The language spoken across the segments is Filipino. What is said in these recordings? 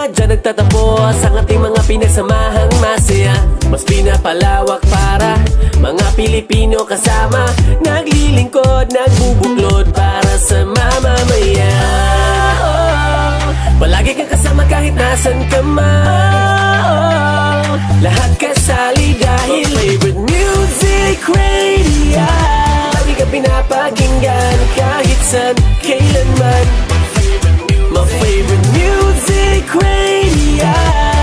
Diyan nagtatapos ang ating mga pinagsamahang masaya. Mas pinapalawak para mga Pilipino kasama. Naglilingkod, nagbubuklod para sa mamamayan. Palagi kang kasama kahit nasan ka man. Lahat kasali dahil My favorite music radio. Lagi ka pinapakinggan kahit san, kailanman. My favorite music radio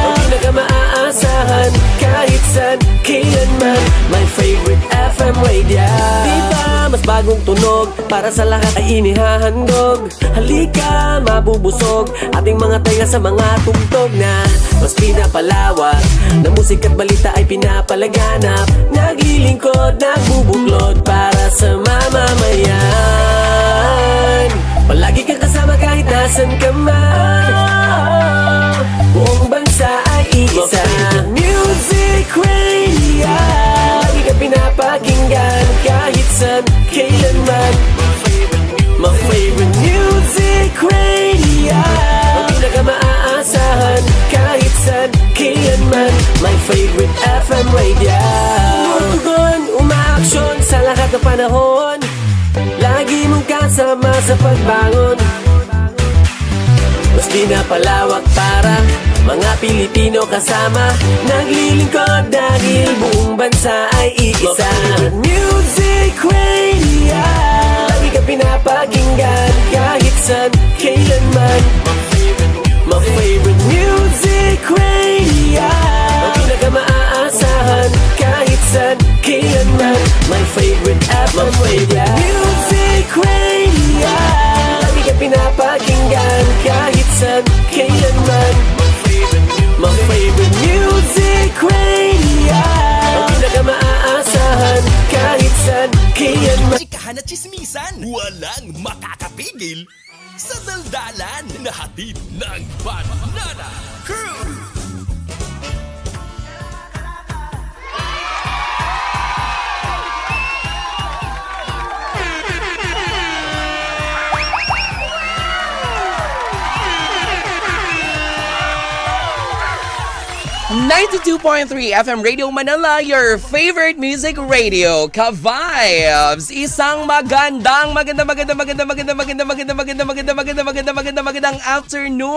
Ang pinaka-maaasahan kahit saan, kailanman My favorite FM radio. Di ba mas bagong tunog para sa lahat ay inihahandog? Halika, mabubusog ating mga taya sa mga tugtog na Mas pinapalawak. Na musika at balita ay pinapalaganap. Naglilingkod, nagbubuklod para sa mamamayan. Palagi kang kasama kahit nasan ka man ay iisa Music Radio Lagi ka pinapakinggan kahit san, kailanman. My favorite music radio Ang pinaka-maaasahan kahit san, kailanman. My favorite FM radio. Tumutugon, umaaksyon sa lahat ng panahon. Lagi mong kasama sa pagbangon. Mas pinapalawak para mga Pilipino kasama Naglilingkod dahil buong bansa ay iisa. Music Radio. Lagi ka pinapakinggan kahit san, kailanman. My favorite music radio. Ang pinaka-maaasahan kahit san, kailanman. My favorite FM radio. Music radio. Lagi ka pinapakinggan kahit san, kailanman. My favorite music radio Ang pinaka-maaasahan kahit san, kailanman Chikahan at chismisan, walang makakapigil sa daldalan na hatid ng Banana Crew. Ninety-two point three FM Radio Manila, your favorite music radio, Ka-Vibes. Isang magandang, maganda, maganda, maganda, maganda, maganda, maganda, maganda, maganda, maganda, maganda, maganda, magandang afternoon.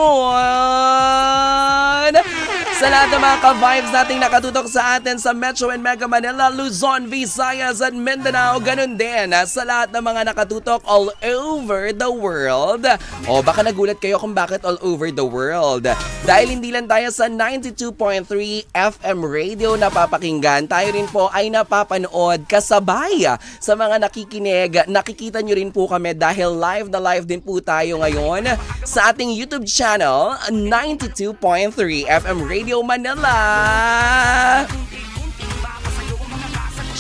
Sa lahat ng mga ka-vibes nating nakatutok sa atin sa Metro and Mega Manila, Luzon, Visayas at Mindanao, ganun din ah, sa lahat ng mga nakatutok all over the world. O baka nagulat kayo kung bakit all over the world. Dahil hindi lang tayo sa 92.3 FM radio napapakinggan, tayo rin po ay napapanood kasabay sa mga nakikinig. Nakikita nyo rin po kami dahil live na live din po tayo ngayon sa ating YouTube channel 92.3 FM Radio Manila.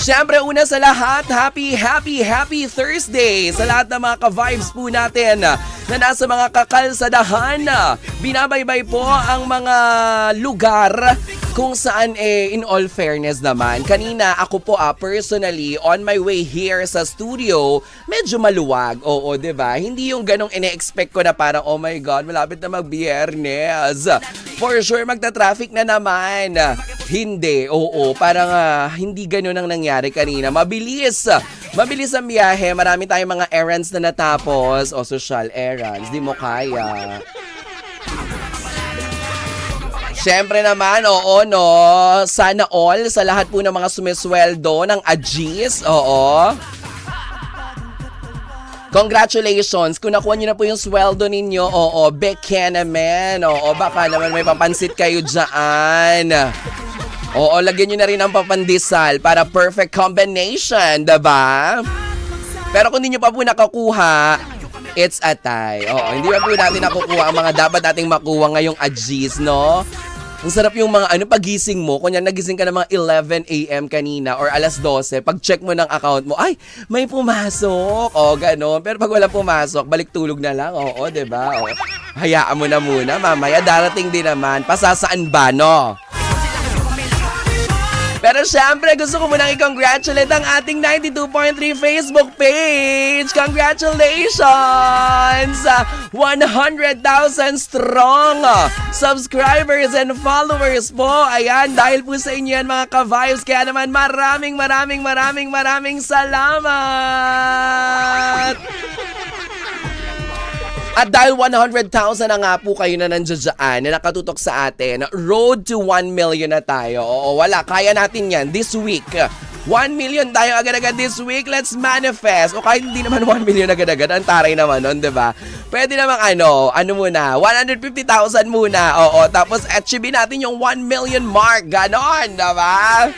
Siyempre, una sa lahat, happy, happy, happy Thursday sa lahat ng mga ka-vibes po natin na nasa mga kakalsadahan. Binabaybay po ang mga lugar kung saan eh, in all fairness naman, kanina ako po ah, personally, on my way here sa studio, medyo maluwag. Oo, ba Hindi yung ganong ine-expect ko na parang, oh my God, malapit na mag-biyernes. For sure, magta-traffic na naman. Hindi, oo, parang ah, hindi ganon ang nangyari kanina. Mabilis. Mabilis ang biyahe. Marami tayong mga errands na natapos. O social errands. Di mo kaya. Siyempre naman, oo, no. Sana all sa lahat po ng mga sumisweldo ng Ajis. Oo. Congratulations! Kung nakuha nyo na po yung sweldo ninyo, oo, beke naman. Oo, baka naman may papansit kayo dyan. Oo, lagyan nyo na rin ang papandisal para perfect combination, diba? Pero kung hindi nyo pa po nakakuha, it's a tie. Oo, hindi pa po natin nakukuha ang mga dapat nating makuha ngayong ajis, no? Ang sarap yung mga ano pagising mo, kunya nagising ka ng mga 11 a.m. kanina or alas 12, pag check mo ng account mo, ay, may pumasok. O, ganon. Pero pag wala pumasok, balik tulog na lang. Oo, 'di ba? O, hayaan mo na muna, mamaya darating din naman. Pasasaan ba, no? Pero syempre, gusto ko munang i-congratulate ang ating 92.3 Facebook page. Congratulations! sa 100,000 strong subscribers and followers po. Ayan, dahil po sa inyo yan mga ka-vibes. Kaya naman maraming maraming maraming maraming salamat! At dahil 100,000 na nga po kayo na nandiyan na nakatutok sa atin, road to 1 million na tayo. Oo, wala. Kaya natin yan this week. 1 million tayo agad-agad this week. Let's manifest. O kahit hindi naman 1 million agad-agad. Ang taray naman nun, di ba? Pwede namang ano, ano muna, 150,000 muna. Oo, tapos achieve natin yung 1 million mark. Ganon, di ba?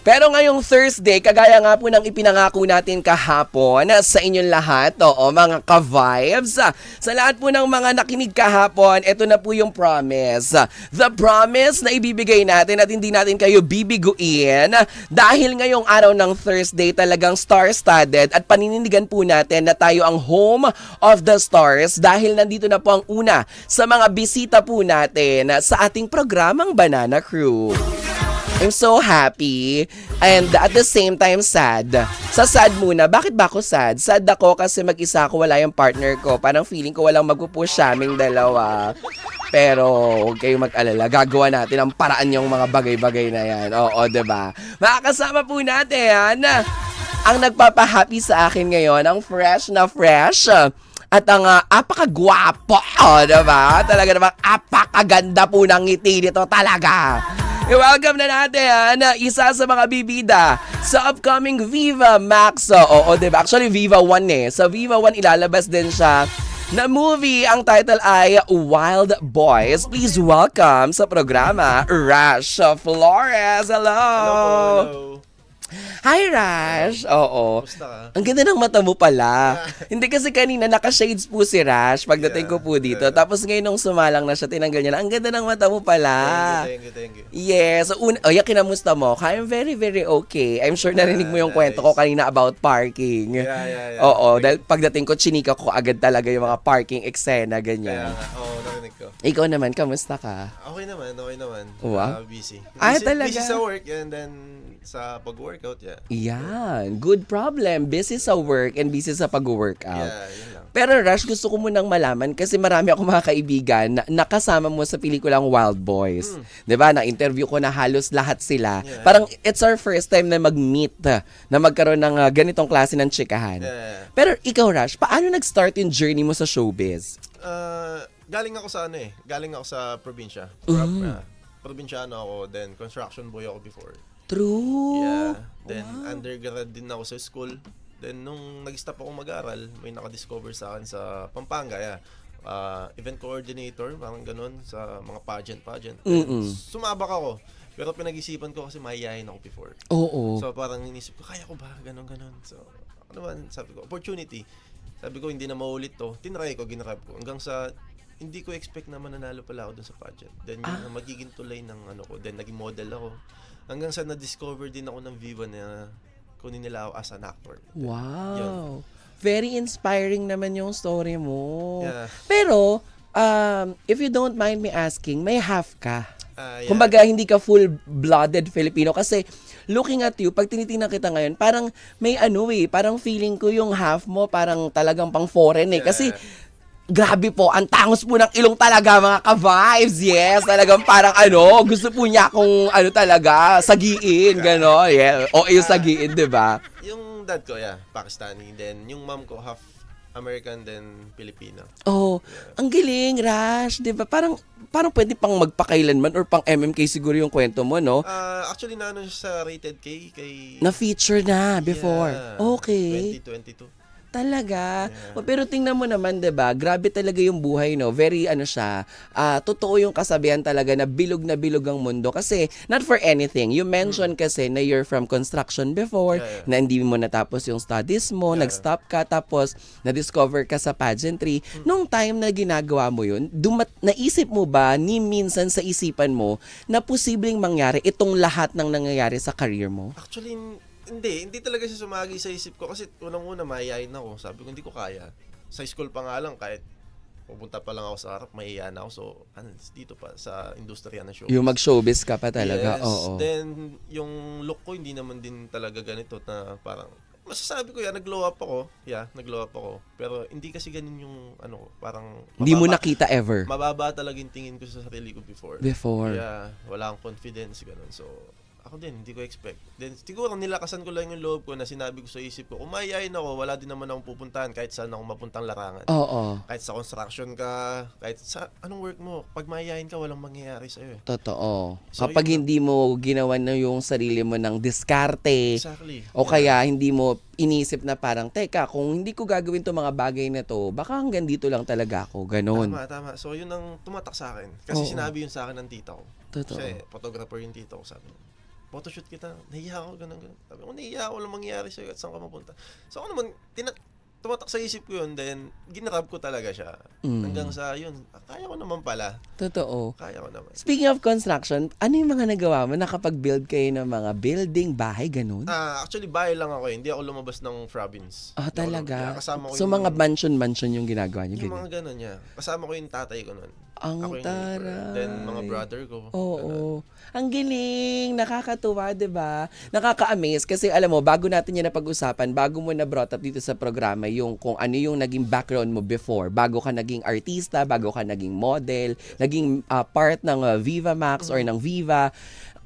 Pero ngayong Thursday, kagaya nga po ng ipinangako natin kahapon sa inyong lahat, oo, mga ka-vibes. Sa lahat po ng mga nakinig kahapon, ito na po yung promise. The promise na ibibigay natin at hindi natin kayo bibiguin dahil ngayong araw ng Thursday talagang star-studded at paninindigan po natin na tayo ang home of the stars dahil nandito na po ang una sa mga bisita po natin sa ating programang Banana Crew. I'm so happy and at the same time sad. Sa sad muna, bakit ba ako sad? Sad ako kasi mag-isa ako, wala yung partner ko. Parang feeling ko walang magpupush sa aming dalawa. Pero huwag kayong mag-alala, gagawa natin ang paraan yung mga bagay-bagay na yan. Oo, ba? Makakasama po natin ang nagpapahappy sa akin ngayon, ang fresh na fresh. At ang uh, apakagwapo, oh, diba? Talaga namang apakaganda po ng ngiti nito talaga. I-welcome na natin na isa sa mga bibida sa upcoming Viva Max. Oo, diba? Actually, Viva 1 eh. Sa Viva 1, ilalabas din siya na movie. Ang title ay Wild Boys. Please welcome sa programa, Rash Flores. Hello! Hello. Hi, Rash! Oo. Kumusta ka? Ang ganda ng mata mo pala. Hindi kasi kanina naka-shades po si Rash pagdating ko po dito. Tapos ngayon nung sumalang na siya, tinanggal niya na, ang ganda ng mata mo pala. Thank you, thank you, thank you. Yes. So, un- oh, yeah, kinamusta mo? I'm very, very okay. I'm sure narinig mo yung Yeah, kwento ko nice. kanina about parking. Yeah, yeah, yeah. Oo, dahil pagdating ko, chinika ko agad talaga yung mga parking eksena, Kaya ganyan. nga, oo, narinig ko. Ikaw naman, kamusta ka? Okay naman, okay naman. Wow. Ah, busy. Ah, busy. talaga? Busy sa work and then sa pag-workout, yeah. Yan. Good problem. Busy sa work and busy sa pag-workout. Yeah, yun lang. Pero Rush, gusto ko munang malaman kasi marami ako mga kaibigan na nakasama mo sa pelikulang Wild Boys. 'Di ba? Na-interview ko na halos lahat sila. Yeah. Parang it's our first time na mag-meet, uh, na magkaroon ng uh, ganitong klase ng chikahan. Yeah. Pero ikaw, Rush, paano nag-start yung journey mo sa showbiz? Ah, galing ako sa ano eh. Galing ako sa probinsya. Mm. Uh, probinsyano ako, then construction boy ako before. True. Yeah. Then undergrad din ako sa school. Then nung nag-stop ako mag-aral, may nakadiscover sa akin sa Pampanga. Yeah. Ah, event coordinator, parang ganun, sa mga pageant-pageant. Sumabak ako. Pero pinag-isipan ko kasi mahihayin ako before. Oo. So parang inisip ko, kaya ko ba? Ganon, ganon. So, ano naman, sabi ko, opportunity. Sabi ko, hindi na maulit to. Tinry ko, ginrab ko. Hanggang sa, hindi ko expect na mananalo pala ako dun sa pageant. Then, yun ang magiging tulay ng ano ko. Then, naging model ako. Hanggang sa na-discover din ako ng Viva na kunin nila ako as an actor. wow. Yun. Very inspiring naman yung story mo. Yeah. Pero, um, if you don't mind me asking, may half ka. Ah, yeah. Kumbaga, hindi ka full-blooded Filipino kasi looking at you, pag tinitingnan kita ngayon, parang may ano eh, parang feeling ko yung half mo parang talagang pang foreign eh. Kasi grabe po, ang tangos po ng ilong talaga mga ka-vibes. Yes, talagang parang ano, gusto po niya akong ano talaga, sagiin, gano'n. Yeah. O yung sagiin, di ba? Yung dad ko, yeah, Pakistani. Then, yung mom ko, half American, then Filipino. Oh, ang galing, Rash, 'di ba? Parang parang pwede pang magpakailanman or pang MMK siguro yung kwento mo, no? Ah, actually, naano siya sa Rated K kay... Na-feature na before. Yeah, Okay. 2022. Talaga. Yeah. Pero tingnan mo naman, 'di ba? Grabe talaga yung buhay, no. Very ano siya, ah, totoo yung kasabihan talaga na bilog na bilog ang mundo kasi not for anything. You mentioned kasi na you're from construction before. Yeah, yeah. na hindi mo natapos yung studies mo, Yeah. nag-stop ka tapos na-discover ka sa pageantry. Hmm. Nung time na ginagawa mo yun, dumat naisip mo ba ni minsan sa isipan mo na posibleng mangyari itong lahat ng nangyayari sa career mo? Actually, hindi. Hindi talaga siya sumagi sa isip ko kasi unang-una mayayain ako. Sabi ko, hindi ko kaya. Sa school pa nga lang, kahit pupunta pa lang ako sa harap, mahiya na ako. So, ano, dito pa, sa industriya ng show. Yung mag-showbiz ka pa talaga. Yes. Oo. Then, yung look ko, hindi naman din talaga ganito na parang, masasabi ko yan, nag-glow up ako. Yeah, nag-glow up ako. Pero hindi kasi ganun yung, ano, parang, Hindi mo mababa- nakita ever. Mababa talaga yung tingin ko sa sarili ko before. Before. Yeah, wala akong confidence, ganun. So, ako din, hindi ko expect. Then, siguro nilakasan ko lang yung loob ko na sinabi ko sa isip ko, kung mayayain ako, wala din naman akong pupuntahan kahit saan ako mapuntang larangan. Oo. Kahit sa construction ka, kahit sa anong work mo, pag mayayain ka, walang mangyayari sa'yo eh. Totoo. So, Kapag yun- hindi mo ginawa na yung sarili mo ng diskarte, Exactly. o kaya hindi mo inisip na parang, teka, kung hindi ko gagawin to mga bagay na to, baka hanggang dito lang talaga ako. Ganon. Tama, tama. So, yun ang tumatak sa akin. Kasi Oo. sinabi yun sa akin ng tita ko. Totoo. Kasi photographer yung tita ko. Sabi niya, photoshoot kita. Nahiya ako, ganun, ganun. Sabi ko, nahiya ako, walang mangyayari sa'yo at saan ka mapunta. So, ako naman, tina- tumatak sa isip ko yun, then, ginrab ko talaga siya. Mm. Hanggang sa, yun, ah, kaya ko naman pala. Totoo. Kaya ko naman. Speaking of construction, ano yung mga nagawa mo? Nakapag-build kayo ng mga building, bahay, ganun? Ah, actually, bahay lang ako eh. Hindi ako lumabas ng province. Ah, Hindi ako talaga? lumabas. Kasama ko So, yung, mga mansion-mansion yung ginagawa niyo? Yung ganun? mga ganun, yeah. Kasama ko yung tatay ko nun. Ang Ako yung taray. Then, mga brother ko. Oo. Ganun. Ang giling, nakakatuwa, 'di ba? Nakaka-amaze kasi alam mo, bago natin 'yan napag-usapan, bago mo na brought up dito sa programa yung kung ano yung naging background mo before, bago ka naging artista, bago ka naging model, naging ah, part ng ah, Viva Max or ng Viva.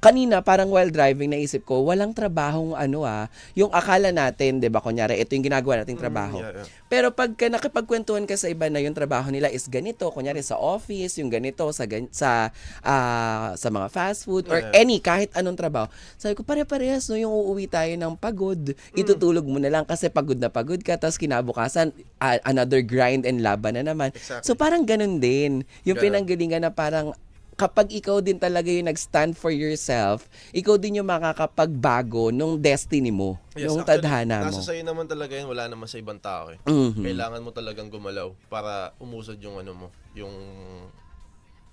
Kanina, parang while driving, naisip ko, walang trabahong ano ah, yung akala natin, 'di ba, kunyari, ito yung ginagawa nating trabaho. yeah, yeah. Pero pagka nakipagkwentuhan ka sa iba na yung trabaho nila is ganito, kunyari sa office, yung ganito sa sa ah, sa mga fast food or Yeah. any kahit anong trabaho. Sabi ko pare-parehas no yung uuwi tayo ng pagod. Itutulog mo na lang kasi pagod na pagod ka tapos kinabukasan ah, another grind and laban na naman. Exactly. So parang ganun din. Yung Ganun. pinanggalingan na parang kapag ikaw din talaga yung nag-stand for yourself, ikaw din yung makakapagbago nung destiny mo, Yes, nung actually, tadhana mo. Nasa sa'yo naman talaga yan, wala naman sa ibang tao eh. Mhm. Kailangan mo talagang gumalaw para umusad yung ano mo, yung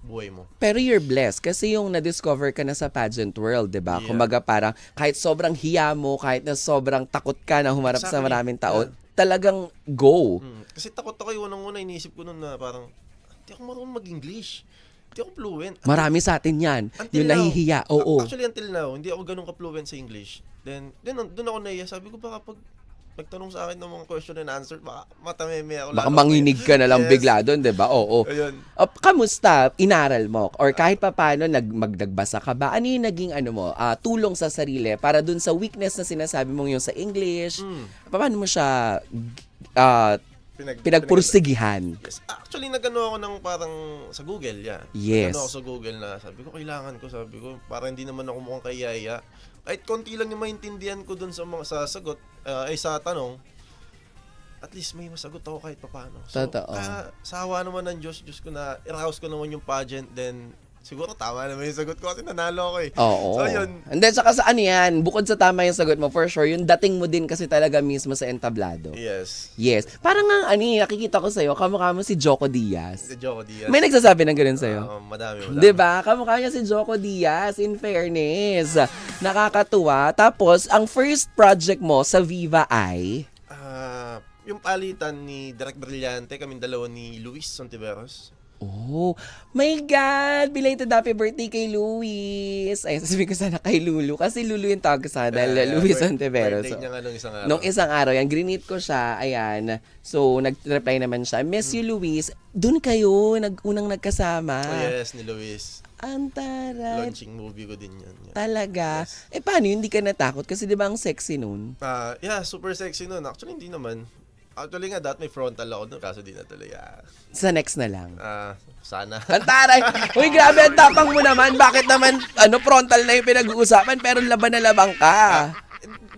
buhay mo. Pero you're blessed kasi yung na-discover ka na sa pageant world, 'di ba? Yeah. Kumbaga parang kahit sobrang hiya mo, kahit na sobrang takot ka na humarap sa Exactly. maraming tao, talagang go. Mm. Kasi takot ako yung unang-una, iniisip ko nun na parang, hindi ako marunong mag-English. Hindi ako fluent. Marami sa atin 'yan. Until Yung now. nahihiya. Oo. Actually, until now, hindi ako ganun ka-fluent sa English. Then, doon, doon ako naiya. Sabi ko, baka pag nagtanong sa akin ng mga question and answer, baka matameme ako. Baka manginig ka na lang Yes. bigla doon, 'di ba? Oo. Ayun. O, kamusta? Inaral mo or kahit papaano nag magdagbasa ka ba? Ano yung naging ano mo, ah, tulong sa sarili para dun sa weakness na sinasabi mong yung sa English? Mm. Paano mo siya ah, Pinag, pinagpursigihan? Yes. Actually, nagano ako ng parang sa Google, yeah. Yes. Nagano ako sa Google na sabi ko, kailangan ko, sabi ko, para hindi naman ako mukhang kayaya. Kahit konti lang yung maintindihan ko dun sa mga sa sagot, ah, ay sa tanong, at least may masagot ako kahit papaano. So, Totoo. kaya sa awa naman ng Diyos, Diyos ko na, i-house ko naman yung pageant, then siguro tama naman yung sagot ko kasi nanalo ako eh. Oo. So, yun. And then, saka sa ano yan, bukod sa tama yung sagot mo, for sure, yung dating mo din kasi talaga mismo sa entablado. Yes. Yes. Parang nga, ano eh, nakikita ko sa'yo, kamukha mo si Joko Diaz. Si Joko Diaz. May nagsasabi ng ganun sa'yo. Ah, madami, madami. 'Di ba? Kamukha niya si Joko Diaz in fairness. Nakakatuwa. Tapos ang first project mo sa Viva ay Ah, yung palitan ni Direk Brillante, kaming dalawa ni Luis Sontiveros. Oh, my God! Belated happy birthday kay Luis! Ay, sasabihin ko sana kay Lulu. Kasi Lulu yung tawag ko sana Ah, Luis Ontiveros. Birthday niya nga nung isang araw. Nung isang araw, yan, grinit ko siya, ayan. So, nag-reply naman siya, Miss you, Luis. Doon kayo, nag unang nagkasama. Oh, yes, ni Luis. Antaray. Launching movie ko din yan. Yeah. Talaga. Yes. Eh, paano hindi ka natakot? Kasi di ba ang sexy nun? Ah, yeah, super sexy nun. Actually, hindi naman. Actually nga, dati may frontal ako nun, kaso di natuloy. Ah, Sa next na lang. ah, sana. Antaray! Uy, grabe, ang tapang mo naman. Bakit naman, ano, frontal na yung pinag-uusapan, pero laban na labang ka.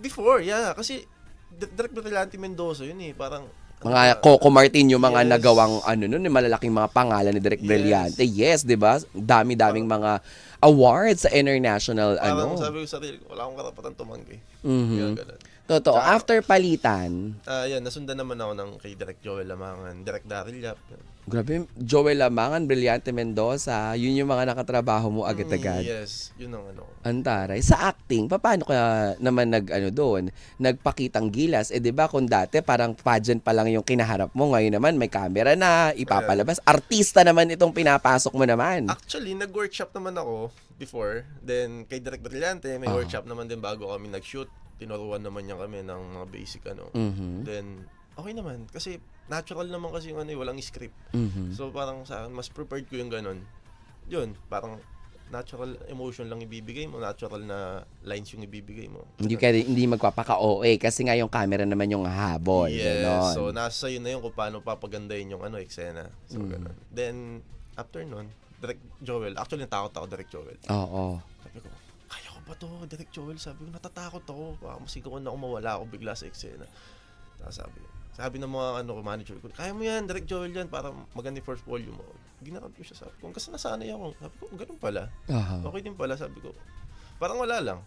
Before, yeah. Kasi, D- Direk Brillante Mendoza yun eh. Parang, ano Mga? Coco Martin yung mga Yes. nagawang, ano nun, yung malalaking mga pangalan ni Direk Yes. Brillante. Yes, di ba? Dami-daming mga awards sa international, Parang ano. sabi ko sa sarili ko, wala akong karapatan tumanggi. Mhm. Yung ganun. Totoo. After palitan, Ah, yan, nasundan naman ako ng kay Direk Joel Lamangan, Direk Daryl Yap. Grabe, Joel Lamangan, Brillante Mendoza, yun yung mga nakatrabaho mo agad-agad. Mm, yes, yun ang ano. Antaray. Sa acting, paano ka naman nag ano doon, nagpakitang gilas? Eh 'di ba kung dati parang pageant pa lang yung kinaharap mo, ngayon naman may camera na, ipapalabas. Artista naman itong pinapasok mo naman. Actually, nag-workshop naman ako before. Then, kay Direk Brillante, may Ah. workshop naman din bago kami nag-shoot. Tinuruan naman niya kami ng mga basic ano. Mhm. Then, okay naman. Kasi, natural naman kasi yung ano, eh, walang script. Mhm. So, parang sa akin, mas prepared ko yung ganun. Yun, parang natural emotion lang ibibigay mo, natural na lines yung ibibigay mo. Hindi ka hindi magpapaka-OA kasi nga yung camera naman yung habol. Yes. So, nasa sa'yo na yun kung paano papagandahin yung ano, eksena. So, Mm. ganun. Then, after nun, Direct Joel, actually natakot ako Direct Joel. Oo. Sabi ko, kaya ko ba to, Direct Joel? Sabi ko, natatakot ako. Baka masigawan na ako mawala ako bigla sa eksena. Tapos sabi, sabi ng mga ano, manager ko, kaya mo yan, Direct Joel yan, para maganda yung first volume mo. Ginarap ko siya, sabi ko, kasi nasanay ako. Sabi ko, ganun pala. Aha. Okay din pala, sabi ko. Parang wala lang.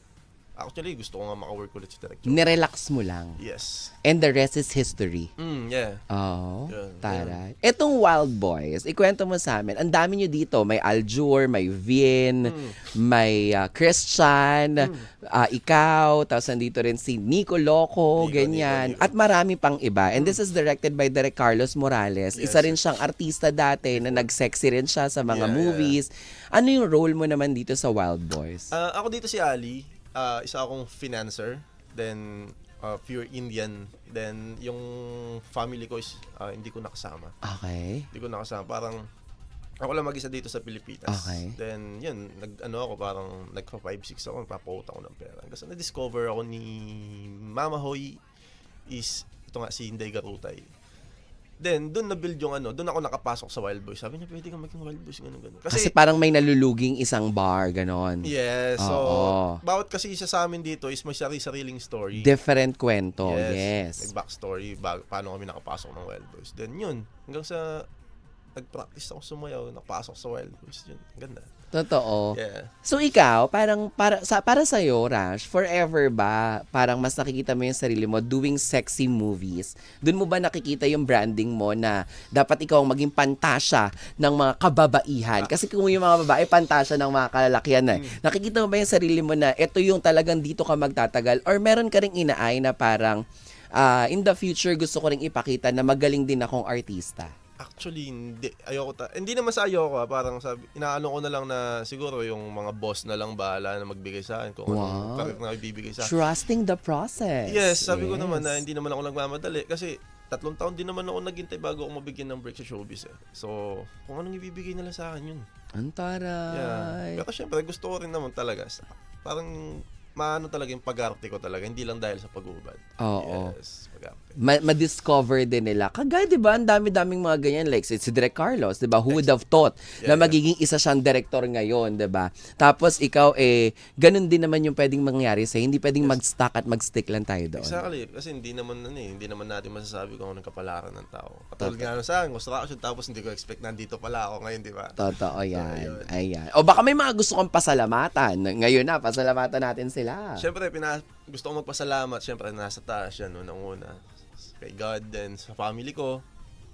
Actually, gusto ko nga maka-work ulit si Direct Joel. Nirelax mo lang. Yes. And the rest is history. Mm, yeah. Oo. Yun, Taray. Etong Wild Boys, ikwento mo sa amin. Ang dami nyo dito. May Aljur, may Vin, Hmm. may ah, Christian, ah, ikaw, tapos nandito rin si Nico Loco, Nico, ganyan. Nico, Nico. At marami pang iba. And this is directed by Derek Carlos Morales. Yes, Isa rin yes. siyang artista dati na nag-sexy rin siya sa mga Yeah, movies. Ano yung role mo naman dito sa Wild Boys? Ah, ako dito si Ali, ah, isa akong financer, then ah, pure Indian, then yung family ko is ah, hindi ko nakasama. Okay. Hindi ko nakasama, parang ako lang mag-isa dito sa Pilipinas. Okay. Then, yun, nag, ano ako, parang nagpa 5-6 ako, nagpapaut ako ng pera. Kasi na-discover ako ni Mama Hoy is, ito nga, si Inday Garutay. Then, doon na-build yung ano, doon ako nakapasok sa Wild Boys. Sabi niya, pwede kang maging Wild Boys, ganun, ganun. Kasi, parang may naluluging isang bar, ganon. Yes, so Oo. bawat kasi isa sa amin dito is may sarili-sariling story. Different kwento, yes. May backstory, bag, paano kami nakapasok ng Wild Boys. Then yun, hanggang sa nag-practice ako sumayaw, nakapasok sa Wild Boys. Yun, ganda. Totoo. Yeah. So ikaw, parang para sa para sa Rash, forever ba parang mas nakikita mo yung sarili mo doing sexy movies? Doon mo ba nakikita yung branding mo na dapat ikaw ang maging pantasya ng mga kababaihan? Kasi kung yung mga babae pantasya ng mga kalalakihan na, eh. nakikita mo ba yung sarili mo na ito yung talagang dito ka magtatagal or meron ka ring inaay na parang ah, in the future gusto ko ring ipakita na magaling din akong artista? Actually, hindi. Ayoko ta. Hindi naman sa ayoko, ah. parang sabi, inaano ko na lang na siguro yung mga boss na lang bahala na magbigay sa akin kung Wow. anong na ibibigay sa akin. Trusting the process. Yes, sabi ko naman na hindi naman ako nagmamadali kasi tatlong taon din naman ako naghintay bago ako mabigyan ng break sa showbiz eh. So, kung anong ibibigay nila sa akin yun. Ang taray. Yeah. Pero syempre, gusto ko rin naman talaga. Sa- Parang maano talaga yung pag-arte ko talaga. Hindi lang dahil sa pag-uubad. Oo. Yes. Ma- ma-discover din nila. Kagaya, di ba, ang dami-daming mga ganyan. Like, si, si Direk Carlos, di ba? Who would have thought na Yeah, magiging isa siyang director ngayon, di ba? Tapos, ikaw, eh, ganun din naman yung pwedeng mangyari sa'yo. Hindi pwedeng mag-stuck at mag-stick lang tayo doon. Exactly. Kasi hindi naman, ano eh, hindi naman natin masasabi kung anong kapalaran ng tao. Katulad nga sa akin, construction, tapos hindi ko expect nandito pala ako ngayon, di ba? Totoo yan. yun. Ayan. O baka may mga gusto kong pasalamatan. Ngayon na, pasalamatan natin sila. Siyempre, pina, gusto ko magpasalamat. Siyempre, nasa taas yan, unang-una. Kay God, then sa family ko.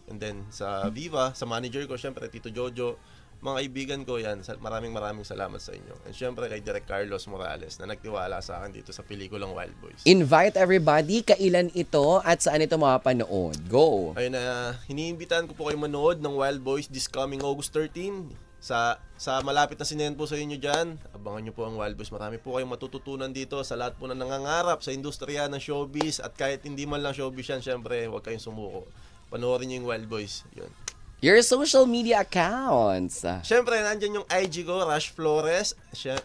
And then sa Viva, sa manager ko, siyempre, Tito Jojo. Mga kaibigan ko yan, maraming maraming salamat sa inyo. And siyempre kay Direk Carlos Morales na nagtiwala sa akin dito sa pelikulang Wild Boys. Invite everybody. Kailan ito at saan ito mapapanood? Go! Ayun na, hiniimbitahan ko po kayo manood ng Wild Boys this coming August 13 sa sa malapit na sinend po sa inyo dyan. Abangan nyo po ang Wild Boys. Marami po kayong matututunan dito sa lahat po na nangangarap sa industriya ng showbiz at kahit hindi man lang showbiz yan, syempre, huwag kayong sumuko. Panoorin nyo yung Wild Boys. Yun. Your social media accounts. Syempre, nandyan yung IG ko, Rush Flores,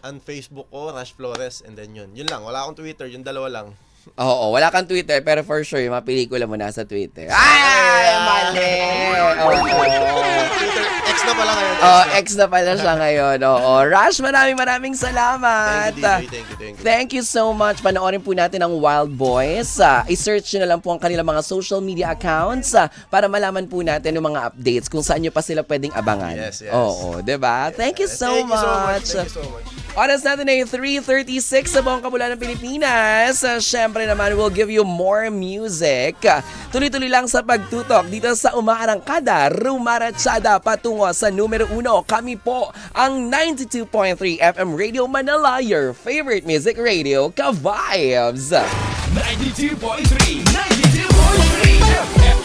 and Facebook ko, Rush Flores, and then yun. Yun lang, wala akong Twitter, yung dalawa lang. Oo, wala kang Twitter, pero for sure, yung mga pelikula mo nasa Twitter. Ay, mali! Oo. Twitter, X na pala ngayon. Oh, ex na pala siya ngayon. Oo. Rush, maraming maraming salamat. Thank you. Thank you, thank you. Thank you so much. Panoorin po natin ang Wild Boys. Ah, i-search nyo na lang po ang kanilang mga social media accounts ah, para malaman po natin yung mga updates kung saan nyo pa sila pwedeng abangan. Yes, yes. Oo, 'di ba? Thank you so Thank you so much. much. Thank you so much. Oras natin ay 3.36 sa buong kabulan ng Pilipinas. Uh, Siyempre naman, we'll give you more music. Uh, Tuloy-tuloy lang sa pagtutok dito sa Umaarangkada, Rumarachada patungo sa numero uno. Kami po ang 92.3 FM Radio Manila, your favorite music radio, Ka-Vibes! 92.3 92.3 FM